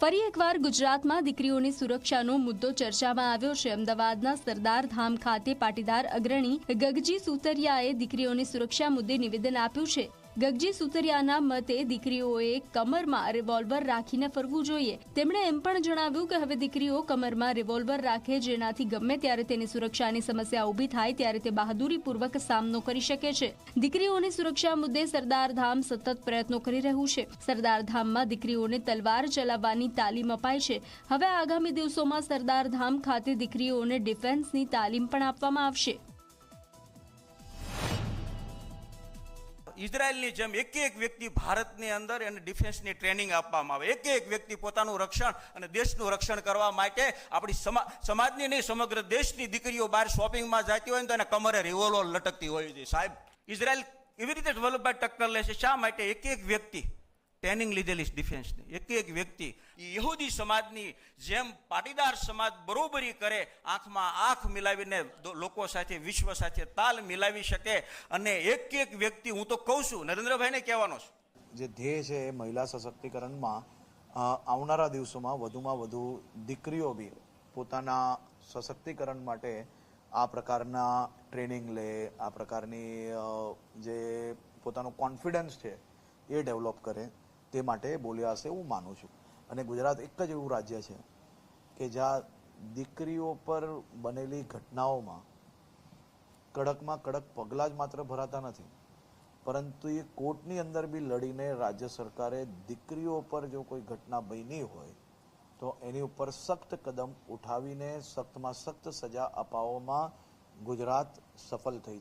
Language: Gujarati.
ફરી એકવાર ગુજરાતમાં દીકરીઓની સુરક્ષાનો મુદ્દો ચર્ચામાં આવ્યો છે. અમદાવાદના સરદાર ધામ ખાતે પાટીદાર અગ્રણી ગગજી સુતરિયાએ દીકરીઓની સુરક્ષા મુદ્દે નિવેદન આપ્યું છે. ગગજી સુતરિયાના મતે દીકરીઓએ કમરમાં રિવોલ્વર રાખીને ફરવું જોઈએ. તેમણે એમ પણ જણાવ્યું કે હવે દીકરીઓ કમરમાં રિવોલ્વર રાખે જેનાથી ગમે ત્યારે તેની સુરક્ષાની સમસ્યા ઊભી થાય ત્યારે તે બહાદુરીપૂર્વક સામનો કરી શકે છે. દીકરીઓની સુરક્ષા મુદ્દે સરદાર ધામ સતત પ્રયત્નો કરી રહ્યું છે. સરદાર ધામમાં દીકરીઓને તલવાર ચલાવવાની તાલીમ અપાય છે. હવે આગામી દિવસોમાં સરદાર ધામ ખાતે દીકરીઓને ડિફેન્સની તાલીમ પણ આપવામાં આવશે. ઇઝરાયલની જેમ એક એક વ્યક્તિ ભારતની અંદર એને ડિફેન્સની ટ્રેનિંગ આપવામાં આવે. એક એક વ્યક્તિ પોતાનું રક્ષણ અને દેશનું રક્ષણ કરવા માટે આપણી સમા, સમાજની નહીં, સમગ્ર દેશની દીકરીઓ બહાર શોપિંગમાં જતી હોય ને તો એને કમરે રિવોલ્વર લટકતી હોય છે. સાહેબ ઇઝરાયલ એવી રીતે ડેવલપમેન્ટ ટક્કર લે છે, શા માટે એક એક વ્યક્તિ ટ્રેનિંગ લીધેલી છે ડિફેન્સની એક એક વ્યક્તિ યહૂદી સમાજની જેમ પાટીદાર સમાજ બરોબરી કરે આંખમાં આંખ મિલાવીને લોકો સાથે વિશ્વ સાથે તાલ મિલાવી શકે અને એક એક વ્યક્તિ હું તો કહું છું નરેન્દ્રભાઈને કહેવાનો છું. જે ધ્યેય છે એ મહિલા સશક્તિકરણમાં આવનારા દિવસોમાં વધુમાં વધુ દીકરીઓ બી પોતાના સશક્તિકરણ માટે આ પ્રકારના ટ્રેનિંગ લે આ પ્રકારની જે પોતાનો કોન્ફિડન્સ છે એ ડેવલપ કરે. તે માટે બોલ્યા હશે હું માનું છું. અને ગુજરાત એક જ એવું રાજ્ય છે કે જ્યાં દીકરીઓ પર બનેલી ઘટનાઓમાં કડકમાં કડક પગલાં જ માત્ર ભરાતા નથી. પરંતુ એ કોર્ટની અંદર બી લડીને રાજ્ય સરકારે દીકરીઓ પર જો કોઈ ઘટના બની હોય, તો એની ઉપર સખ્ત કદમ ઉઠાવીને સખ્તમાં સખ્ત સજા અપાવવામાં ગુજરાત સફળ થઈ